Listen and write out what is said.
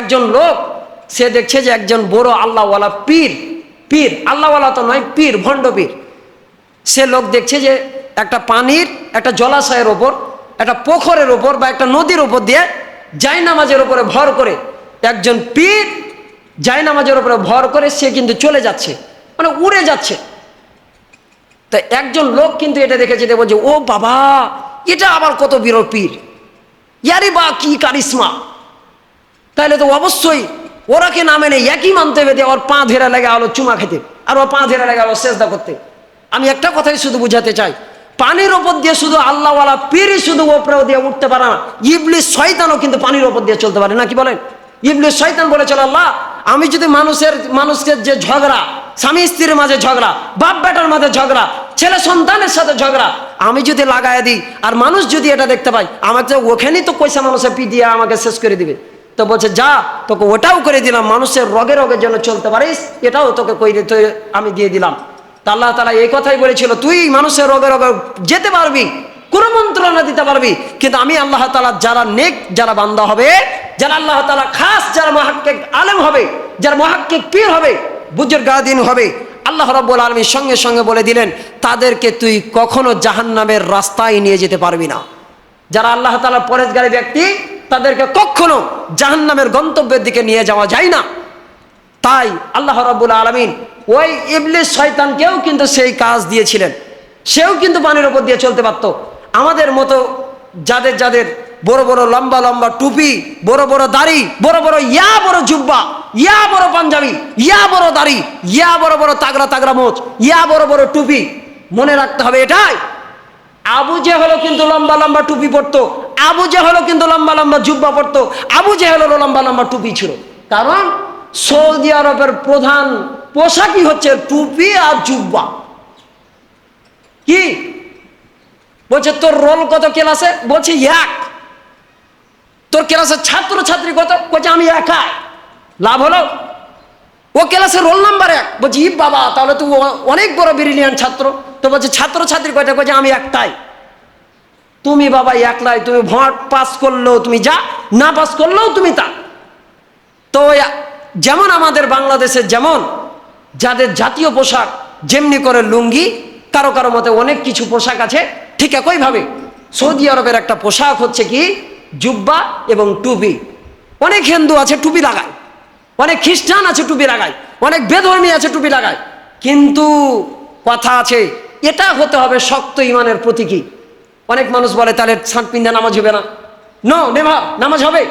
একজন লোক, সে দেখছে যে একজন বড় আল্লাহওয়ালা পীর পীর, আল্লাহওয়ালা তো নয়, পীর, ভণ্ড পীর। সে লোক দেখছে যে একটা পানির, একটা জলাশয়ের ওপর, একটা পোখরের ওপর বা একটা নদীর ওপর দিয়ে জায়নামাজের ওপরে ভর করে একজন পীর জায়নামাজের ওপরে ভর করে সে কিন্তু চলে যাচ্ছে মানে উড়ে যাচ্ছে। তা একজন লোক কিন্তু এটা দেখেছে, দেখে বলছে, ও বাবা, এটা আবার কত বিরল পীর। ইয়ারি বা কি কারিশ্মা। তাহলে তো অবশ্যই ওরা ওরাকে নামে নেই একই মানতে হবে ওর পা ধেরা লেগে আলো চুমা খেতে আর ওর পা ধেরা লেগে আলো চেষ্টা করতে। আমি একটা কথাই শুধু বুঝাতে চাই, পানির ওপর দিয়ে শুধু আল্লাহওয়ালা পীরই শুধু ওপরে দিয়ে উঠতে পারে না, ইবলিস শয়তানও কিন্তু পানির ওপর দিয়ে চলতে পারে, না কি বলেন? ইবলিস শয়তান বলেছিল, আল্লাহ, আমি যদি মানুষের মানুষের যে ঝগড়া, স্বামী স্ত্রীর মাঝে ঝগড়া, বাপ বেটার মাঝে ঝগড়া, ছেলে সন্তানের সাথে ঝগড়া, আমি যদি লাগাই দিই, আর মানুষ যদি এটা দেখতে পাই আমাকে ওখানেই তো পয়সা মানুষের পিটিয়ে আমাকে শেষ করে দিবে। তো বলছে, যা, তোকে ওটাও করে দিলাম, মানুষের রগে রগের জন্য চলতে পারিস, এটাও তোকে কইরে তো আমি দিয়ে দিলাম। তা আল্লাহ তালা এই কথাই বলেছিল, তুই মানুষের রগে রগে যেতে পারবি, কোনো মন্ত্রণা দিতে পারবি, কিন্তু আমি আল্লাহ তালা যারা নেক, যারা বান্দা হবে, যারা আল্লাহ তালা খাস, যারা মহাক্কিক আলেম হবে, যারা মহাক্কিক পীর হবে বুজুর গাদিন হবে, আল্লাহ রব্বুল আলমীর সঙ্গে সঙ্গে বলে দিলেন, তাদেরকে তুই কখনো জাহান্নামের রাস্তায় নিয়ে যেতে পারবি না। যারা আল্লাহ তালা পরেজগারী ব্যক্তি তাদেরকে কখনো জাহান্নামের গন্তব্যের দিকে নিয়ে যাওয়া যায় না। তাই আল্লাহ রব্বুল আলমিন ওই ইবলিস শয়তানকেও কিন্তু সেই কাজ দিয়েছিলেন। সেও কিন্তু পানির ওপর দিয়ে চলতে পারত। আমাদের মতো যাদের যাদের বড় বড় লম্বা লম্বা টুপি, বড় বড় দাড়ি, বড় বড় ইয়া বড় জুব্বা, ইয়া বড় পাঞ্জাবি, ইয়া বড় দাড়ি, ইয়া বড় বড় তাগড়া তাগড়া মোচ, ইয়া বড় বড় টুপি, মনে রাখতে হবে এটাই। আবু যে হলো কিন্তু লম্বা লম্বা টুপি পরতো আবু যে হলো কিন্তু লম্বা লম্বা জুব্বা পরতো। আবু হলো লম্বা লম্বা টুপি ছিল। কারণ সৌদি আরবের প্রধান পোশাকই হচ্ছে টুপি আর জুব্বা। কি? বলছে, তোর রোল কত ক্লাসে? বলছে, এক। তোর ক্লাসের ছাত্র ছাত্রী কত? বলছে, আমি একা লাভ হলো? ও ক্লাসের রোল নাম্বার এক। বলছি বাবা, তাহলে তুই অনেক বড় ব্রিলিয়ান ছাত্র। তো বলছে ছাত্র ছাত্রী কয়টা? বলছে, আমি একটাই। তুমি বাবা একলাই, তুমি ভোট পাস করলেও তুমি যা, না পাস করলেও তুমি তা। তো যেমন আমাদের বাংলাদেশে যেমন, যাদের জাতীয় পোশাক যেমনি করে লুঙ্গি, কারও কারও মতে অনেক কিছু পোশাক আছে, ঠিক একইভাবে সৌদি আরবের একটা পোশাক হচ্ছে কি? জুব্বা এবং টুপি। অনেক হিন্দু আছে টুপি লাগায়, অনেক খ্রিস্টান আছে টুপি লাগায়, অনেক বেধর্মী আছে টুপি লাগায়। কিন্তু কথা আছে, এটা হতে হবে শক্ত ইমানের প্রতীকী। অনেক মানুষ বলে তাহলে ছাঁট পিন্ধা নামাজ হবে না। নো নেভার নামাজ হবে।